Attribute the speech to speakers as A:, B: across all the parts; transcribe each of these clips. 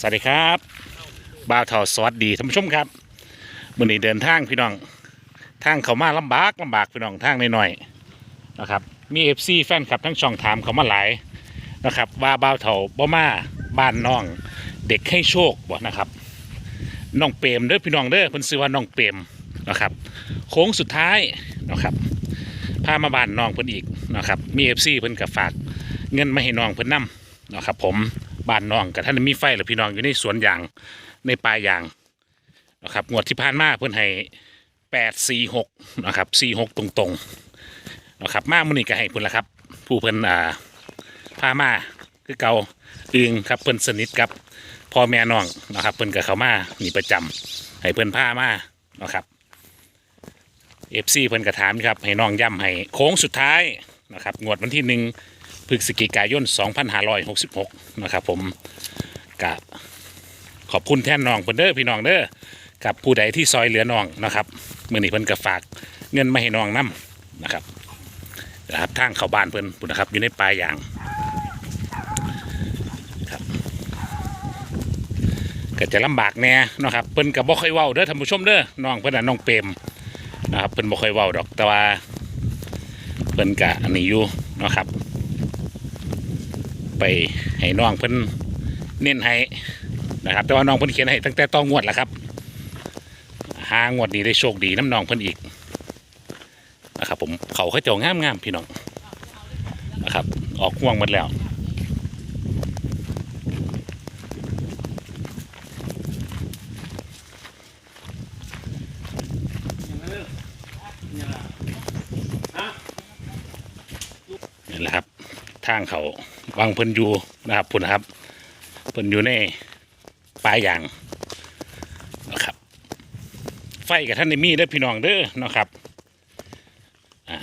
A: สวัสดีครับบ่าวเถาสวัสดีท่านผู้ชมครับมื่อนี้เดินทางพี่น้องทางเขามาลำบากลำบากพี่น้องทางน่อยๆนะครับ มีเอฟซีแฟนคลับทั้งช่องถามเขามาหลายนะครับ ว่าบ่าวเถาบ่มาบ้านน้อง เด็กให้โชคบ่นะครับน้องเปรมเด้อพี่น้องเด้อเพิ่นซื้อว่าน้องเปรมนะครับ โค้งสุดท้ายนะครับพามาบ้านน้องเพิ่นอีกนะครับมีเอฟซีเพิ่นกับฝากเงินมาให้น้องเพิ่นนํนะครับ ผม บ้านน้องกับท่านมีไฟหรือพี่น้องอยู่ในสวนยางในป่ายางนะครับงวดที่ผ่านมาเพื่อนให้แปดสี่หกนะครับสี่หกตรงๆนะครับมามุนี่ก็ให้เพื่อนละครับ ผู้เพื่อนอ่าพามาคือเกาอึงครับเพื่อนสนิทกับพ่อแม่น้องนะครับเพื่อนกับเขามามีประจำให้เพื่อนพามานะครับเอฟซีเพื่อนกระถามครับให้น้องย้ำให้โค้งสุดท้ายนะครับงวดวันที่หนึ่ง พฤศจิกายน 2566 นะครับผมกะขอบคุณแท่นน้องเพิ่นเด้อพี่น้องเด้อกับผู้ใดที่ซอยเหลือน้องนะครับมื่อนี้เพิ่นก็ฝากเงินมาให้น้องนํนะครับนะครับทางเข้าบ้านเพิ่นพุ่นนะครับอยู่ในป่ายางครับก็จะลำบากแน่นะครับเพิ่นก็บ่ค่อยเว้าเด้อท่านผู้ชมเด้อน้องเพิ่นน่ะน้องเปรมนะครับเพิ่นบ่ค่อยเว้าดอกแต่ว่าเพิ่นก็อันนี้อยู่นะครับ ไปให้น้องเพิ่นเน้นให้นะครับ แต่ว่าน้องเพิ่นเขียนให้ตั้งแต่ต้องงวดแล้วครับหางวดนี้ได้โชคดีน้ำน้องเพิ่นอีกนะครับ ผมเขาเขาเจ้างามงามๆพี่น้องนะครับ ออกห่วงหมดแล้วนี่แหละครับ ทางเขา วางเพิ่นอยู่นะครับพุ่นะครับเพิ่นอยู่ในปลายยางนะครับ ไฟกับท่านในมีเด้อพี่น้องเด้อนะครับอ่า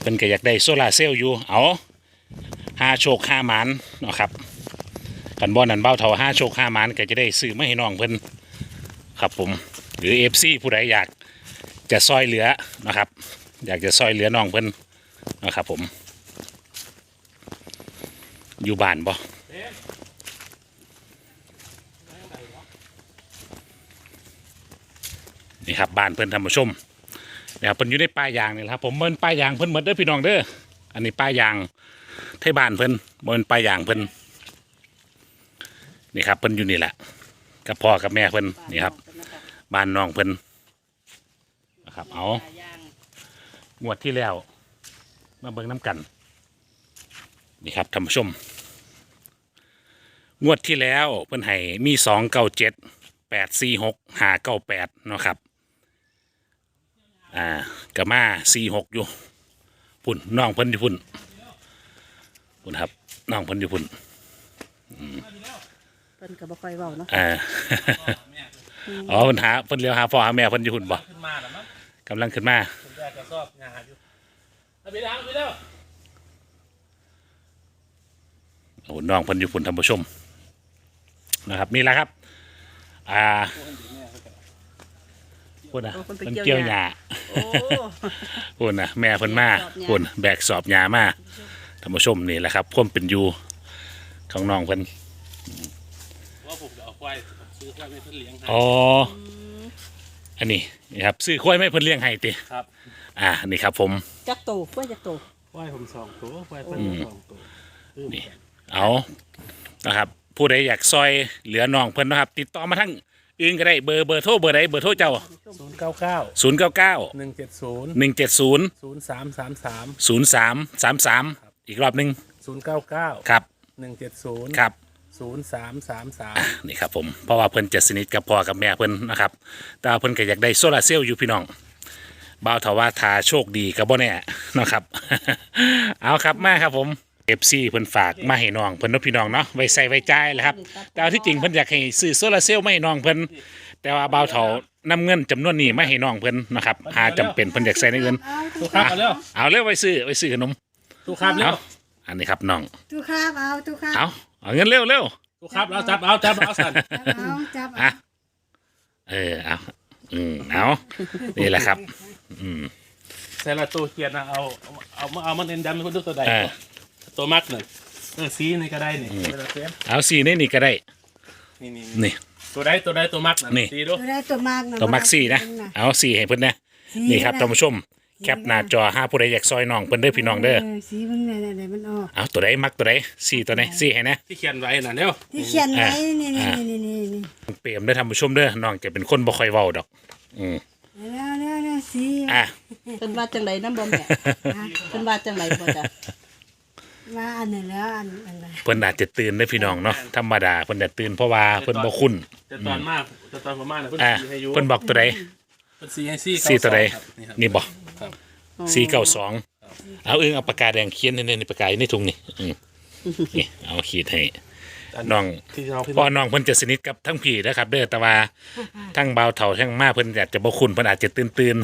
A: เพิ่นก็อยากได้โซลาเซลล์อยู่เอาห้าโชคห้าหมานนะครับกันบ่อนันเบ้าเท่าห้าโชคห้าหมานก็จะได้ซื้อมาให้น้องเพิ่นครับผมหรือเอฟซีผู้ใดอยากจะซอยเหลือนะครับ อยากจะซอยเหลือน้องเพิ่นนะครับผม อยู่บ้านบ่นี่ครับบ้านเพิ่อนธรรมชมเนี่ยเพิ่นอยู่ในป้ายยางนี่แหละครับผมเบิ่นป้ายยางเพิ่นหมดเด้อพี่น้องเด้ออันนี้ป้ายยางไทบ้านเพิ่นบ่เป็นป้ายยางเพิ่นนี่ครับเพิ่นอยู่นี่แหละกับพ่อกับแม่เพิ่นนี่ครับ บ้านน้องเพิ่นนะครับเอางวดที่แล้ว มาเบิ่งน้ำกัน นี่ครับท่านผู้ชม งวดที่แล้วเพิ่นให้มีสองเก้าเจ็ดแปดสี่หกหาเก้าแปดเนาะครับ อ่ากะมาสี่หกอยู่พุ่นน้องเพิ่นอยู่พุ่นพุ่นครับน้องเพิ่นอยู่พุ่น
B: เพิ่นก็บ่ค่อยเว้าเนาะ
A: อ่าอ๋อเพิ่นหาเพิ่นเลี้ยวหาพ่อหาแม่เพิ่นอยู่พุ่นบ่
C: ขึ้นมาแล้วมั้ง
A: กำลังขึ้นมา
C: ผมแรกก็ชอบงานอยู่เอาไปล้างไปแล้ว
A: โอ้น้องเพิ่นอยู่พุ่นท่านผู้ชมนะครับนี่แหละครับ อ่าพุ่นนะเพิ่นเกี่ยวหญ้า
B: โอ้
A: พุ่นนะแม่เพิ่นมา
B: แบกสอบหญ้า
A: พุ่นแบกสอบหญ้ามาท่านผู้ชมนี่แหละครับความเป็นอยู่ของน้องเพิ่น
C: ว่าผมจะเอาควายซื้อควายให้เพื่อนเลี้ยงให้
A: อ๋ออันนี้นี่ครับซื้อควายไม่เพิ่นเลี้ยงให้ติ
C: ครับ
A: อ่านี่ครับ ผม
B: จักโตเพื่อจักโต
C: ควายผมสองตัวควายเพื่อนสองตัว
A: นี่ เอานะครับผู้ใดอยากซอยเหลือน้องเพิ่นนะครับ ติดต่อมาทั้งอื่นก็ได้เบอร์เบอร์โทรเบอร์ใดเบอร์โทรเจ้า
C: ศูนย์เก้าเก้า
A: 0 9 9
C: หนึ่งเจ็ดศูนย์
A: 1 7 0
C: ศูนย์สามสามสาม
A: 0 3 3 3 อีกรอบหนึง
C: ศูนย์เก้าเก้า
A: ครับ
C: หนึ่งเจ็ดศูนย์
A: ครับ
C: ศูนย์สามสามสาม
A: นี่ครับผมเพราะว่าเพิ่นจะสนิทกับพ่อกับแม่เพิ่นนะครับแต่ว่าเพิ่นก็อยากได้โซลาร์เซลล์อยู่พี่น้องบ่าวถาว่าทาโชคดีกับบ่แน่นะครับ เอาครับมาครับผม FC เพิ่นฝากมาให้น้องเพิ่นเนาะพี่น้องเนาะไว้ใส่ไว้จ่ายแหละครับ แต่เอาที่จริงเพิ่นอยากให้ซื้อโซลาร์เซลล์มาให้น้องเพิ่นแต่ว่าบ่าวเถานำเงินจำนวนนี้มาให้น้องเพิ่นนะครับหาจำเป็นเพิ่นอยากใส่ในเงิน
C: ตู้ครับเอาเร็ว
A: เอาเลยไว้ซื้อไว้ซื้อขนม
C: ตู้ครับเร็
A: เอา
C: ว
A: อันนี้ครับน้อง
B: ตู้ข้าวเอาตู้ข้าว
A: เอาเอาเงินเร็วเร็ว
C: ตู้ครับเอาจับเอาจับเอาสั่น
B: เอาจับ
A: อะเออเอาอืมเอานี่แหละครับ อืม
C: ใส่ละตัวเกียร์นะเอาเอาเอาเอามันเอ็นดำเป็นคนดูตัวใด
A: เออ
C: ตัวมักหน่อยเออซีนี่ก็ได้นี่เวลาเฟรม
A: เอาสีนี่นี่ก็ได้
C: นี่นี่
A: นี่
C: ตัวใดตัวใดตัวมักนะ
A: นี่
C: ตีดู
B: ตัวได้ตัวมากนะ
A: ตัวมักซี่นะ เอาสี่ให้เพิ่นนะ นี่ครับท่านผู้ชม แคปหน้าจอห้าผู้ใดอยากซอยน้องเพิ่นเด้อพี่น้องเด้อ
B: สีมันเนี่ยเนี่ยมันออก
A: เอาตัวใดมักตัวใดสี่ตัวไหนสี่ให้นะ
C: ที่เขียนไว้น่ะเร็ว
B: ที่เขียนไว้
A: อ่า
B: นี่นี่
A: อ่า
B: นี่นี่นี่
A: เปรมได้อท่านผู้ชมเด้อ น้องจะเป็นคนบ่ค่อยเว้าดอก อืม
B: แล้วแล้วแล้วสี
A: อะ
D: เพิ่นว่าจังไดน้ำบ่แม่เพิ่นว่าจังไดบ่จ้ะ
B: มาอันนี้แล้วอันอันไหน
A: เพิ่นอาจจะตื่นได้อพี่น้องเนาะธรรมดาเพิ่นจะตื่นเพราะว่าเพิ่นบ่คุ้น
C: แต่ตอนมากแต่ตอนประมาณน่ะเพิ่น
A: อะ
C: ซีให้อยู่
A: เพิ่นบอกตัวใด
C: เพิ่นซีให้ซี่
A: ซี่ตัวใด
C: ครับนี่ครับ
A: นี่บ่
C: ครับ
A: สี่เก้าสองเอาเอิงเอาปากกาแดงเขียนในในปากกาอยู่ในถุงนี่อืมนี่เอาขีดให้ น้อง
C: ที่เราพี่
A: พ่อน้องเพิ่นจะสนิทกับทั้งพี่นะครับ เด้อแต่ว่าทั้งเบาวเฒ่าทั้งมาเพิ่นอาจจะบ่คุ้นเพิ่นอาจจะตื่นตื่น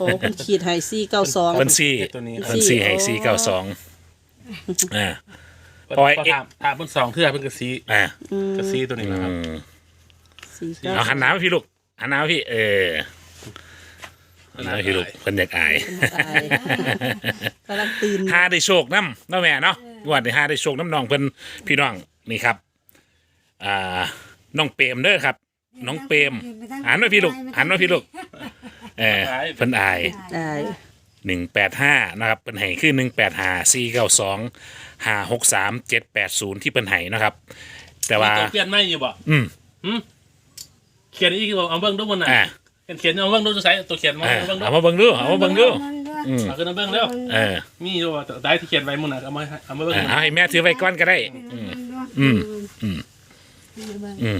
D: โอ้เพิ่นขีดให้
A: ๆเพิ่น
D: 492
A: สี่
C: ตัวนี้ครับ
A: เพิ่นสี่ให้สี่เก้าสอง อ่า ปล่อย
C: พอถามถามเพิ่นสองเทื่อเพิ่นก็ซี
A: อ่า
C: ก็ซีตัวนี้
A: อื
C: นะครับ
A: มเอาหันหน้ามาพี่ลูกหันหน้ามาพี่ เออหันหน้ามาพี่ลูกเพิ่นอยากอาย
D: ตายกำลังตื่น
A: หาได้โชคน้ำเนาะแม่เนาะงวดนี้หาได้โชคน้ำน้องเพิ่นพี่น้องนี่ครับ อ่าน้องเปรมเด้อครับ น้องเปรมหันมาพี่ลูกหันมาพี่ลูกเออเพิ่นอาย
D: ตาย
A: หนึ่งแปดห้านะครับเพิ่นให้คือหนึ่งแปดห้าสี่เก้าสองห้าหกสามเจ็ดแปดศูนย์ที่เพิ่นให้นะครับ แต่ว่า
C: ตัวเปลี่ยนไม่อยู่บ่
A: อืม
C: เขียนอีกบ่เอาเบิ่งดูมันน่ะ
A: อ่า
C: เขียนเขียนเอาเบิ่งดูจะใส่ตัวเขียนมา
A: อ่า
C: เอาเบิ่งดู
A: เอามาเบิ่งดูเอามาเบิ่งดูอืม
C: เอาขึ้นมาเบิ่งเร็ว
A: เออ
C: มีอยู่ว่าได้ที่เขียนไว้มุ่นน่ะเอามาให้เอามาเบิ่ง
A: อ่าเอาให้แม่ถือไว้ก่อนก็ได้ อืมอืมอืมอืม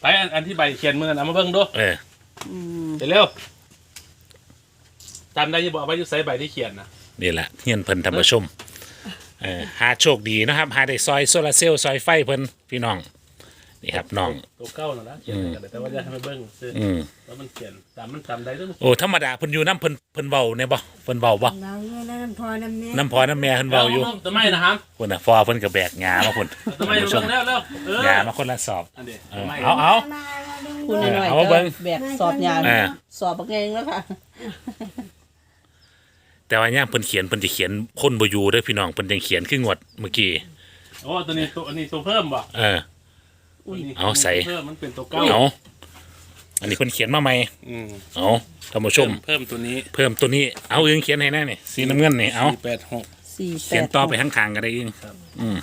C: ไปอันอันที่ใบเขียนมื้อนั้นเอามาเบิ่งดู
A: เออ
D: อืม
C: เดี๋ยวเร็ว จำได้อยังบอกว่าอยู่ใส่ใบที่เขียนนะ
A: นี่แหละเฮียนเพิ่นธรรมชมเออหาโชคดีนะครับหาได้ซอยโซลาร์เซลล์ซอยไฟเพิ่นพี่น้องนี่ครับน้อง
C: ตัวเก้าน่ะนะเขียนไว้กันเลยแต่ว่าจะให้มาเบิ่งซื้อ
A: อืม
C: แล้วมันเขียนตามมันจำได้ด้วย
A: โอ้ธรรมดาเพิ่นอยู่น้ำเพิ่นเพิ่นเว้าเนี่ยบ่เพิ่นเว้าบ่
B: เราเนี่ยน้ำพอน้ำเนี้ย
A: น้ำพอน้ำแม่เพิ่นเว้าอยู่
C: ทำไมนะครับ
A: เพิ่นน่ะฟอเพิ่นก็แบกงามาเพิ่น
C: ทำไม
A: ท่านผู้ช
C: เบิ่
A: ม
C: งแล้วแล้วเอองา
A: มาคนละสอบ
C: อันเดียว
A: เออ
C: ทำไม
A: เอาเอา
D: พูดหน่อย
A: เอา
D: ๆ
A: มาเบิ่
D: ก็
A: ง
D: แบกสอบยาว
A: อ่า
D: สอบบักเองแล้วค่ะ
A: แต่ว่าย่ามเพิ่นเขียนเพิ่นจะเขียนคนบ่อยู่เด้อพี่น้องเพิ่นยังเขียนคืองวดเมื่อกี้
C: โอ้ตัวนี้ตัวอันนี้ตัวเพิ่มบ่
A: เออ
C: นนี้
A: เอาใส่
C: เพิ่มมันเป็นตัวเก้า
A: เอาอันนี้เพิ่นเขียนมาใหม่
C: อืม
A: เอาท่านผู้ชม
C: เพิ่มตัวนี้
A: เพิ่มตัวนี้เอาเองเขียนให้แน่นี่สีน้ำเงินนี่เอา
C: สี่แปดหก
D: 4
A: เขียนต่อไปข้างๆก็ได้เอง
D: อืม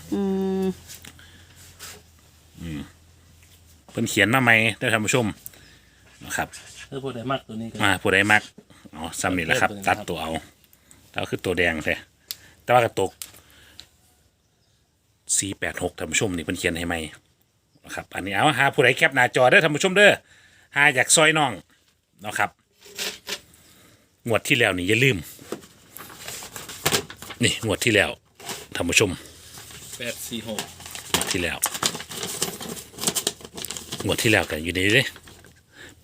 A: เพิ่นเขียนมาใหม่ได้อท่านผู้ชมนะครับ
C: เพื่อผู้ใดมากตัวนี้ก็
A: มาผู้ใดมักเอาซ้ำนี่แหละครับ ตัดตัวเอา แต่ว่าคือตัวแดงแท้แต่ว่ากระตกสี่แปดหกท่านผู้ชมนี่เพิ่นเขียนให้ใหม่นะครับอันนี้เอาหาผู้ใดแคปหน้าจอเด้อท่านผู้ชมเด้อหาอยากซอยน้องเนาะครับงวดที่แล้วนี่อย่าลืม นี่งวดที่แล้วท่านผู้ชม
C: แปดสี่หก
A: งวดที่แล้วงวดที่แล้วกันอยู่ในนี้เลย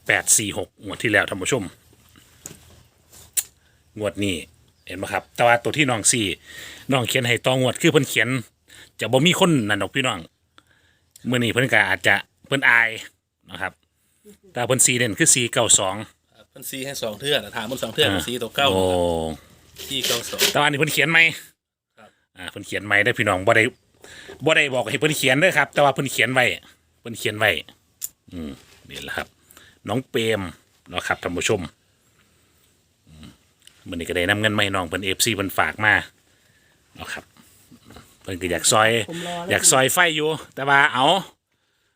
A: แปดสี่หกงวดที่แล้วท่านผู้ชมงวดนี้เห็นไหมครับ แต่ว่าตัวที่น้องสี่น้องเขียนให้ตองวดคือเพิ่นเขียน จะบ่มีคนนั่นดอกพี่น้องเมื่อนี้เพิ่นก็อาจจะเพิ่นอายนะครับ แต่เพิ่นสีเด่นคือสี่เก้าสอง
C: เพิ่นซีให้สองเทื่อน่ะถามมันสองเทื่อมันซีตัวเก้า
A: โอ้
C: ที่เก้าสอง
A: แต่ว่าอันนี้เพิ่นเขียนไหม
C: ครับ
A: อ่าเพิ่นเขียนไหมได้อพี่น้องบ่ได้บ่ได้บอกให้เพิ่นเขียนเด้อครับ แต่ว่าเพิ่นเขียนไว้เพิ่นเขียนไว้อืมนี่แหละครับ น้องเปรมเนาะครับท่านผู้ชมอื มมื้อนี้ก็ได้นำเงินมาให้น้องเพิ่น FC เพิ่นฝากมาเนาะครับเพิ่นก็อยากซอย
D: ผมรอ
A: อ
D: แล้ว
A: ยากซอยไฟอยู่ แต่ว่าเอา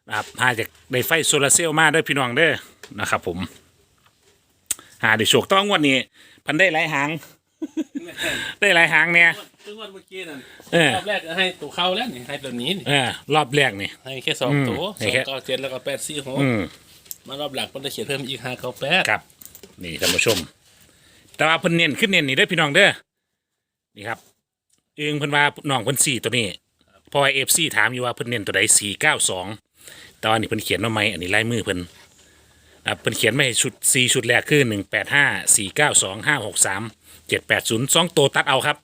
A: นะครับหาจากได้ไฟโซลาร์เซลล์มาเด้อพี่น้องเด้อนะครับ ผม หาได้โชคต้องวันนี้เพันได้หลายหาง ได้หลายหางเนี่ย
C: ซึ่งวันเมื่อกี้นั่น
A: เออ
C: รอบแรกให้ตัวเข้าแล้วนี่ให้ตัวนี้นี่
A: เออรอบแรกนี่
C: ให้แค่สอง
A: อืม
C: ตัว
A: ให้
C: สอง
A: แค่
C: เก้าเจ็ดแล้วก็แปดสี่หก
A: อืม
C: มารอบหลักมันจะเขียนเพิ่มอีกห้าเก้าแปด
A: ครับ นี่ท่านผู้ชม แต่ว่าเพิ่นเน้นขึ้นเน้นนี่เด้อพี่น้องเด้อนี่ครับเองเพิ่นว่าน้องเพิ่นสี่ตัวนี้เพราะว่าเอฟซีถามอยู่ว่าเพิ่นเน้นตัวใดสี่เก้าสองแต่ว่านี่เพิ่นเขียนมาไหมอันนี้ลายมือเพิ่นนะครับเพิ่นเขียนมาให้ชุดสี่ชุดแรกคือหนึ่งแปดห้าสี่เก้าสองห้าหกสามเจ็ดแปดศูนย์สองตัวตัดเอาครับ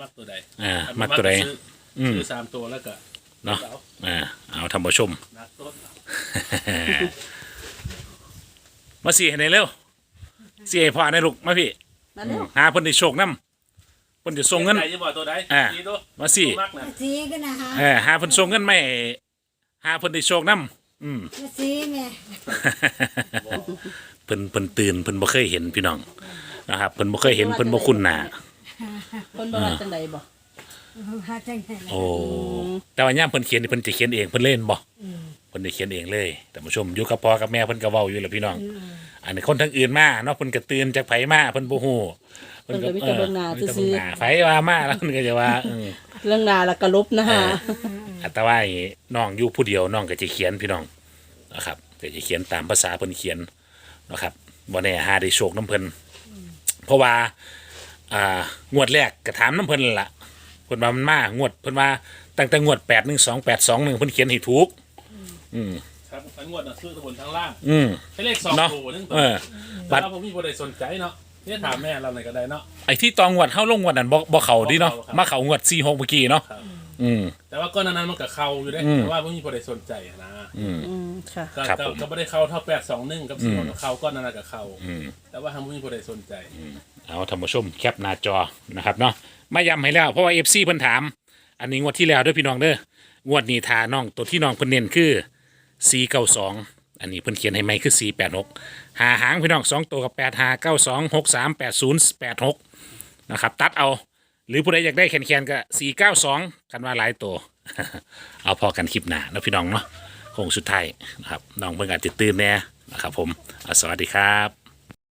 C: มักตัวใด
A: อ่ามักตัวใด
C: ซื้อ
A: อืม
C: ซื้อสามตัวแล้วก็
A: เนาะ
C: เอา
A: อ่าเอาท่านผู้ชม
C: นักต้น
A: มาสี่ให้ในเร็ว สี่ให้พ่อในลูกมาพี่
D: มาเร็ว
A: หาเพิ่นได้โชคนํเพิ่นจะส่งเงิน
C: ใครจะบอกตัวใด
A: อ่า
C: สี่ตัว
A: มาสี่
C: ตัวมักนะ
B: สีกันนะฮะ
A: เออหาเพิ่นส่งเงินมาให้หาเพิ่นได้โชคนํอืม
B: มาซีแม่
A: เพิ่นเพิ่นตื่นเพิ่นบ่เคยเห็นพี่น้องนะครับเพิ่นบ่เคยเห็นเพิ่นบ่คุ้นหน้า
D: เพิ่นบ่ว่าจังไดบ่
B: หาจังได๋
A: โอ้แต่ว่ายามเพิ่นเขียนนี่เพิ่นจะเขียนเองเพิ่นเล่นบ่ เพิ่นได้เขียนเองเลยท่านผู้ชมอยู่กับพ่อกับแม่เพิ่นก็เว้าอยู่แหละพี่น้อง อันนี้คนทั้งอื่นมาเนาะเพิ่นก็ตื่นจากไผมาเพิ่นบ่ฮู้
D: เพิ่นก็มีแต่เบิ่งหน้า
A: เพิ่นก็
D: ซื่
A: เบิ่
D: อง
A: หน้าไผว่ามาแล้วเพิ่นก็จะว่าเออ
D: ๆเรื่องหน้าแล้วก็ลบนะฮะ
A: อัตว่าให้น้องอยู่ผู้เดียวน้องก็จะเขียนพี่น้องนะครับก็จะเขียนตามภาษาเพิ่นเขียนนะครับบ่แน่หาได้โชคน้ำเพิ่นเพราะว่าอ่างวดแรกก็ถามน้ำเพิ่นนั่นล่ะเพิ่นว่ามันมางวดเพิ่นว่าตั้งแต่งวด812 821เพิ่นเขียนให้ถูก
C: ครับทั้งงวดน่ะซื้อทั้งบนทั้งล่าง
A: อืม
C: ให้เลขสอง
A: เนาะ
C: ตัวนึง
A: เออ
C: บัตรผมมีประเด็นสนใจเนาะเนี่ยถามแม่เราหน่อยก็ได้เนาะ
A: ไอ้ที่ตองงวดเฮาลงงวดนั้นบ่บ่เข้าดิเนาะ
C: บ่เข้าครับ
A: มาเข้างวด46เมื่อกี้เนาะ
C: ครับ
A: อืม
C: แต่ว่าก้อนนั้นมันกับเขาอยู่ได้
A: อืม
C: แต่ว่าผมมีประเด็นสนใจอะนะ
A: อืม
D: อืมค่ะ
C: ก็
A: ครับ
C: ก็
A: ผม
C: ก็ไม่ได้เข้าเท่าแปดสองหนึ่งกับสี่กับเขาก้อนนั้นกับเขา
A: อืม
C: แต่ว่าทำผมมีประเด็นสนใจ
A: เอาท่านผู้ชมแคปหน้าจอนะครับเนาะมาย้ำให้แล้วเพราะว่า FC เพิ่นถาม อันนี้งวดที่แล้วเด้วยพี่น้องเด้องวดนี้ทาน้องตัวที่น้องเพิ่นเน้นคือ C เก้าสองอันนี้เพิ่นเขียนให้ไหม่คือ C แปดหกหาหางพี่น้องสองตัวกับแปดหาเก้าสองหกสามแปดศูนย์แปดหกนะครับตัดเอา หรือผู้ใดอยากได้แคนๆก็สี่เกันว่าหลายตัว เอาพอกันคลิปหน้านะพี่น้องเนาะคงสุดท้ายนะครับน้องเพิ่นอาจจะตื่นแน่นะครับผมสวัสดีครับ